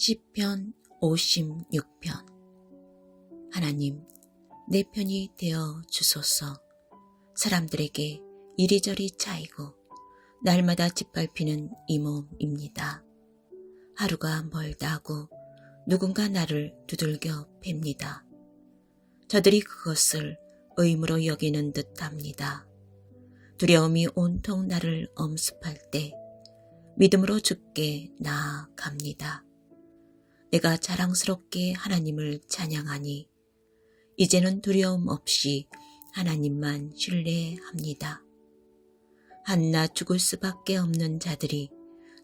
시편 56편 하나님 내 편이 되어 주소서 사람들에게 이리저리 차이고 날마다 짓밟히는 이 몸입니다. 하루가 멀다고 누군가 나를 두들겨 팹니다. 저들이 그것을 의무로 여기는 듯 합니다. 두려움이 온통 나를 엄습할 때 믿음으로 죽게 나아갑니다. 내가 자랑스럽게 하나님을 찬양하니 이제는 두려움 없이 하나님만 신뢰합니다. 한낱 죽을 수밖에 없는 자들이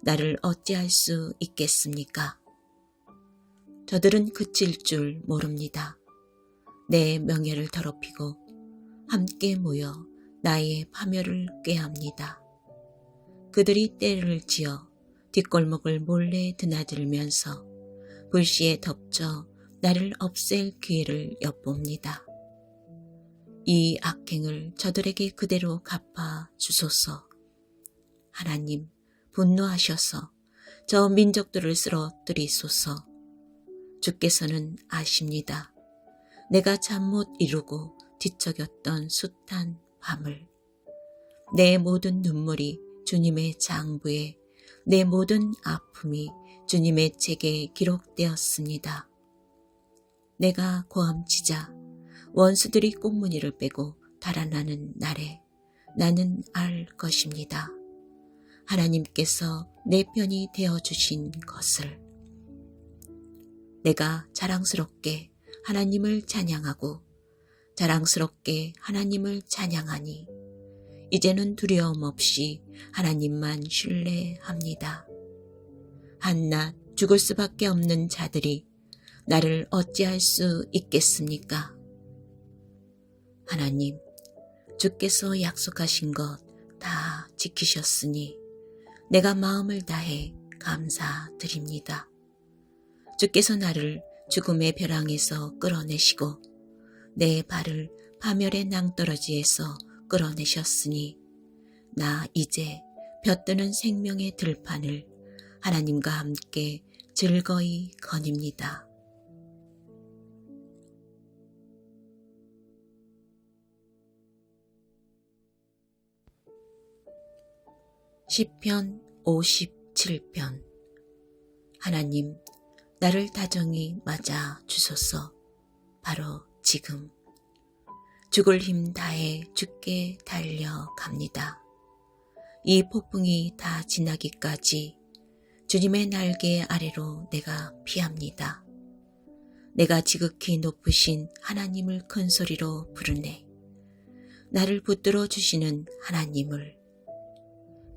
나를 어찌할 수 있겠습니까? 저들은 그칠 줄 모릅니다. 내 명예를 더럽히고 함께 모여 나의 파멸을 꾀합니다. 그들이 때를 지어 뒷골목을 몰래 드나들면서 불시에 덮쳐 나를 없앨 기회를 엿봅니다. 이 악행을 저들에게 그대로 갚아 주소서. 하나님, 분노하셔서 저 민족들을 쓰러뜨리소서. 주께서는 아십니다. 내가 잠 못 이루고 뒤척였던 숱한 밤을 내 모든 눈물이 주님의 장부에 내 모든 아픔이 주님의 책에 기록되었습니다. 내가 고함치자 원수들이 꽁무니를 빼고 달아나는 날에 나는 알 것입니다. 하나님께서 내 편이 되어 주신 것을 내가 자랑스럽게 하나님을 찬양하고 자랑스럽게 하나님을 찬양하니 이제는 두려움 없이 하나님만 신뢰합니다. 한낱 죽을 수밖에 없는 자들이 나를 어찌할 수 있겠습니까? 하나님, 주께서 약속하신 것 다 지키셨으니 내가 마음을 다해 감사드립니다. 주께서 나를 죽음의 벼랑에서 끌어내시고 내 발을 파멸의 낭떠러지에서 끌어내셨으니 나 이제 벼뜨는 생명의 들판을 하나님과 함께 즐거이 거닙니다. 시편 57편 하나님 나를 다정히 맞아 주소서 바로 지금 죽을 힘 다해 죽게 달려갑니다. 이 폭풍이 다 지나기까지 주님의 날개 아래로 내가 피합니다. 내가 지극히 높으신 하나님을 큰 소리로 부르네. 나를 붙들어 주시는 하나님을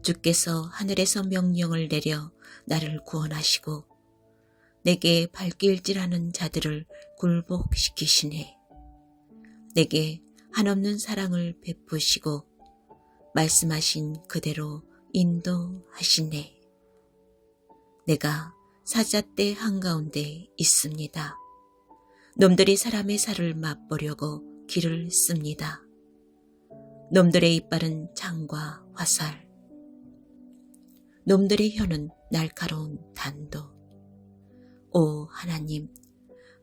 주께서 하늘에서 명령을 내려 나를 구원하시고 내게 발길질하는 자들을 굴복시키시네. 내게 한없는 사랑을 베푸시고 말씀하신 그대로 인도하시네. 내가 사자떼 한가운데 있습니다. 놈들이 사람의 살을 맛보려고 길을 씁니다. 놈들의 이빨은 창과 화살, 놈들의 혀는 날카로운 단도. 오 하나님,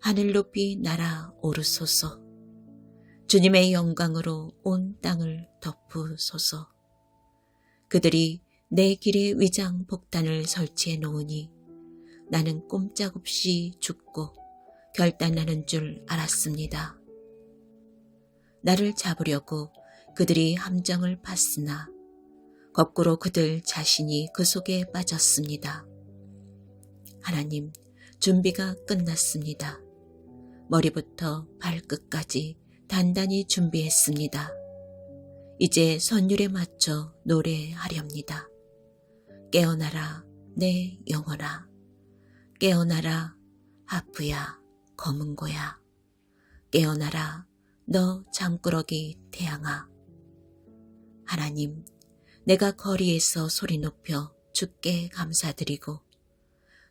하늘 높이 날아 오르소서. 주님의 영광으로 온 땅을 덮으소서. 그들이 내 길에 위장 폭탄을 설치해 놓으니 나는 꼼짝없이 죽고 결단하는 줄 알았습니다. 나를 잡으려고 그들이 함정을 팠으나 거꾸로 그들 자신이 그 속에 빠졌습니다. 하나님, 준비가 끝났습니다. 머리부터 발끝까지 단단히 준비했습니다. 이제 선율에 맞춰 노래하렵니다. 깨어나라, 내 영혼아. 깨어나라, 하프야, 검은 고야. 깨어나라, 너 잠꾸러기 태양아. 하나님, 내가 거리에서 소리 높여 주께 감사드리고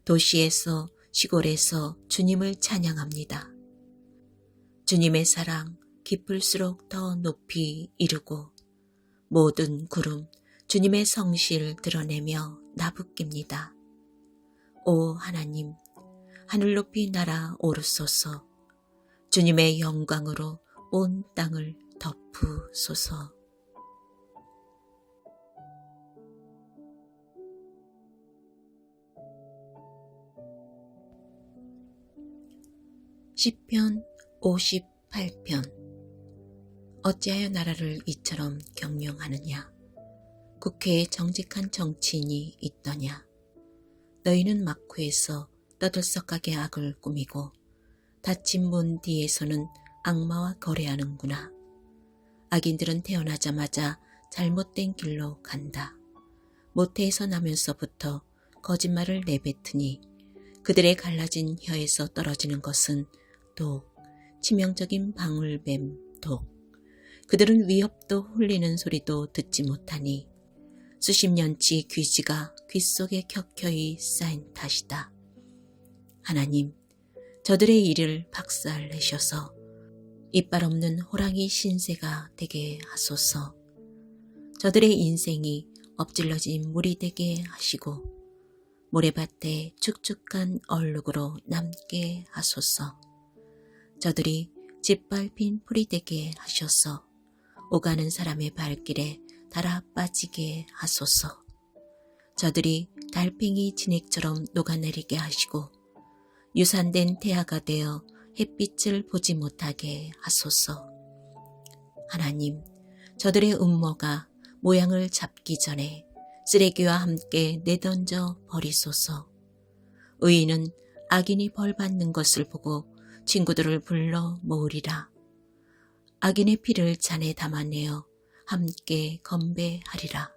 도시에서 시골에서 주님을 찬양합니다. 주님의 사랑 깊을수록 더 높이 이르고 모든 구름 주님의 성실 드러내며 나부낍니다. 오 하나님, 하늘 높이 날아 오르소서. 주님의 영광으로 온 땅을 덮으소서. 시편 58편 어찌하여 나라를 이처럼 경영하느냐 국회에 정직한 정치인이 있더냐? 너희는 막후에서 떠들썩하게 악을 꾸미고 닫힌 문 뒤에서는 악마와 거래하는구나. 악인들은 태어나자마자 잘못된 길로 간다. 모태에서 나면서부터 거짓말을 내뱉으니 그들의 갈라진 혀에서 떨어지는 것은 독, 치명적인 방울뱀 독. 그들은 위협도 훌리는 소리도 듣지 못하니 수십 년치 귀지가 귀 속에 켜켜이 쌓인 탓이다. 하나님, 저들의 일을 박살내셔서 이빨 없는 호랑이 신세가 되게 하소서. 저들의 인생이 엎질러진 물이 되게 하시고 모래밭에 축축한 얼룩으로 남게 하소서. 저들이 짓밟힌 풀이 되게 하셔서 오가는 사람의 발길에 달아 빠지게 하소서. 저들이 달팽이 진액처럼 녹아내리게 하시고 유산된 태아가 되어 햇빛을 보지 못하게 하소서. 하나님, 저들의 음모가 모양을 잡기 전에 쓰레기와 함께 내던져 버리소서. 의인은 악인이 벌 받는 것을 보고 친구들을 불러 모으리라. 악인의 피를 잔에 담아내어 함께 건배하리라.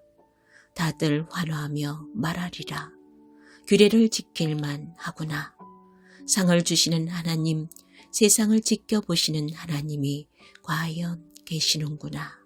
다들 환호하며 말하리라. 규례를 지킬만 하구나. 상을 주시는 하나님, 세상을 지켜보시는 하나님이 과연 계시는구나.